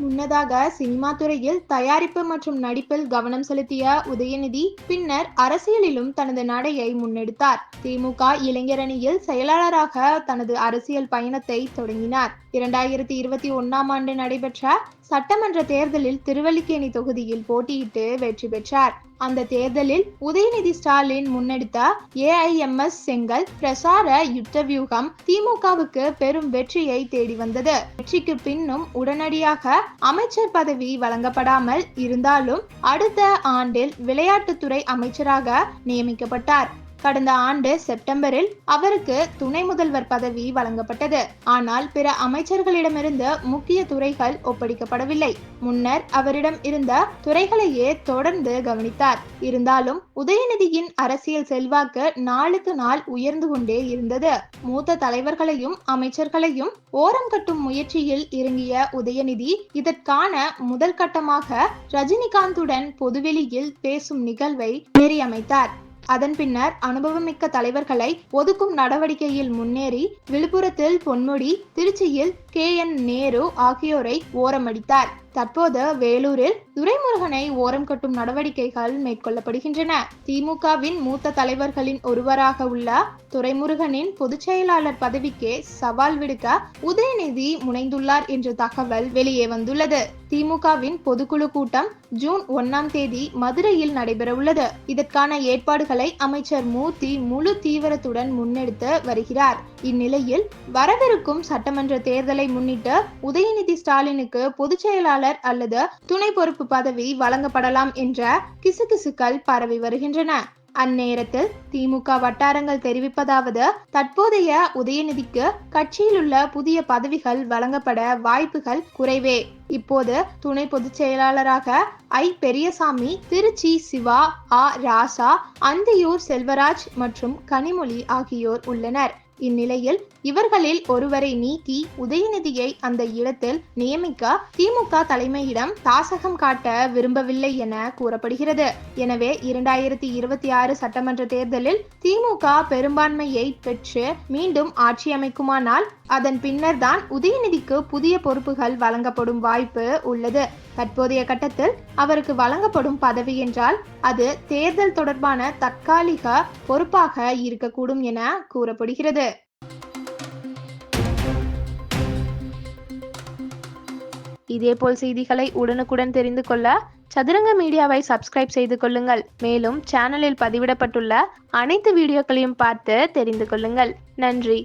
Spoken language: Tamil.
முன்னதாக சினிமா துறையில் தயாரிப்பு மற்றும் நடிப்பில் கவனம் செலுத்திய உதயநிதி பின்னர் அரசியலிலும் தனது நடையை முன்னெடுத்தார். திமுக இளைஞரணியில் செயலாளராக தனது அரசியல் பயணத்தை தொடங்கினார். இரண்டாயிரத்தி இருபத்தி ஒன்னாம் ஆண்டு நடைபெற்ற சட்டமன்ற தேர்தலில் திருவல்லிக்கேணி தொகுதியில் போட்டியிட்டு வெற்றி பெற்றார். அந்த தேர்தலில் உதயநிதி ஸ்டாலின் முன்னெடுத்த ஏஐஎம்எஸ் செங்கல் பிரசார யுத்த வியூகம் திமுகவுக்கு பெரும் வெற்றியை தேடி வந்தது. வெற்றிக்கு பின்னும் உடனடியாக அமைச்சர் பதவி வழங்கப்படாமல் இருந்தாலும் அடுத்த ஆண்டில் விளையாட்டுத்துறை அமைச்சராக நியமிக்கப்பட்டார். கடந்த ஆண்டு செப்டம்பரில் அவருக்கு துணை முதல்வர் பதவி வழங்கப்பட்டது. ஆனால் பிற அமைச்சர்களிடமிருந்து முக்கிய துறைகள் ஒப்படைக்கப்படவில்லை. முன்னர் அவரிடம் இருந்த துறைகளையே தொடர்ந்து கவனித்தார். இருந்தாலும் உதயநிதியின் அரசியல் செல்வாக்கு நாளுக்கு நாள் உயர்ந்து கொண்டே இருந்தது. மூத்த தலைவர்களையும் அமைச்சர்களையும் ஓரம் கட்டும் முயற்சியில் இறங்கிய உதயநிதி இதற்கான முதல் கட்டமாக ரஜினிகாந்துடன் பொதுவெளியில் பேசும் நிகழ்வை நெறியமைத்தார் அதன் பின்னர் அனுபவமிக்க தலைவர்களை ஒதுக்கும் நடவடிக்கையில் முன்னேறி விழுப்புரத்தில் பொன்முடி திருச்சியில் கே என் நேரு ஆகியோரை ஓரமடித்தார். தற்போது வேலூரில் துரைமுருகனை ஓரம் கட்டும் நடவடிக்கைகள் மேற்கொள்ளப்படுகின்றன. திமுகவின் மூத்த தலைவர்களின் ஒருவராக உள்ள துரைமுருகனின் பொதுச் செயலாளர் பதவிக்கே சவால் விடுக்க உதயநிதி முனைந்துள்ளார் என்ற தகவல் வெளியே வந்துள்ளது. திமுகவின் பொதுக்குழு கூட்டம் ஜூன் ஒன்னாம் தேதி மதுரையில் நடைபெறவுள்ளது. இதற்கான ஏற்பாடுகளை அமைச்சர் மூர்த்தி முழு தீவிரத்துடன் முன்னெடுத்து வருகிறார். இந்நிலையில் வரவிருக்கும் சட்டமன்ற தேர்தலை முன்னிட்டு உதயநிதி ஸ்டாலினுக்கு பொதுச் செயலாளர் அல்லது துணை பொறுப்பு பதவி வழங்கப்படலாம் என்ற கிசுகிசுக்கள் பரவி வருகின்றன. அந்நேரத்தில் திமுக வட்டாரங்கள் தெரிவிப்பதாவது தற்போதைய உதயநிதிக்கு கட்சியில் உள்ள புதிய பதவிகள் வழங்கப்பட வாய்ப்புகள் குறைவே. இப்போது துணை பொதுச் செயலாளராக ஐ. பெரியசாமி திருச்சி சிவா ஆ. ராசா அந்தியூர் செல்வராஜ் மற்றும் கனிமொழி ஆகியோர் உள்ளனர். இந்நிலையில் இவர்களில் ஒருவரை நீக்கி உதயநிதியை அந்த இடத்தில் நியமிக்க திமுக தலைமையிடம் தாசகம் காட்ட விரும்பவில்லை என கூறப்படுகிறது. எனவே இரண்டாயிரத்தி இருபத்தி ஆறு சட்டமன்ற தேர்தலில் திமுக பெரும்பான்மையை பெற்று மீண்டும் ஆட்சி அமைக்குமானால் அதன் பின்னர் தான் உதயநிதிக்கு புதிய பொறுப்புகள் வழங்கப்படும் வாய்ப்பு உள்ளது. தற்போதைய கட்டத்தில் அவருக்கு வழங்கப்படும் பதவி என்றால் அது தேர்தல் தொடர்பான தற்காலிக பொறுப்பாக இருக்கக்கூடும் என கூறப்படுகிறது. இதேபோல் செய்திகளை உடனுக்குடன் தெரிந்து கொள்ள சதுரங்க மீடியாவை சப்ஸ்கிரைப் செய்து கொள்ளுங்கள். மேலும் சேனலில் பதிவிடப்பட்டுள்ள அனைத்து வீடியோக்களையும் பார்த்து தெரிந்து கொள்ளுங்கள். நன்றி.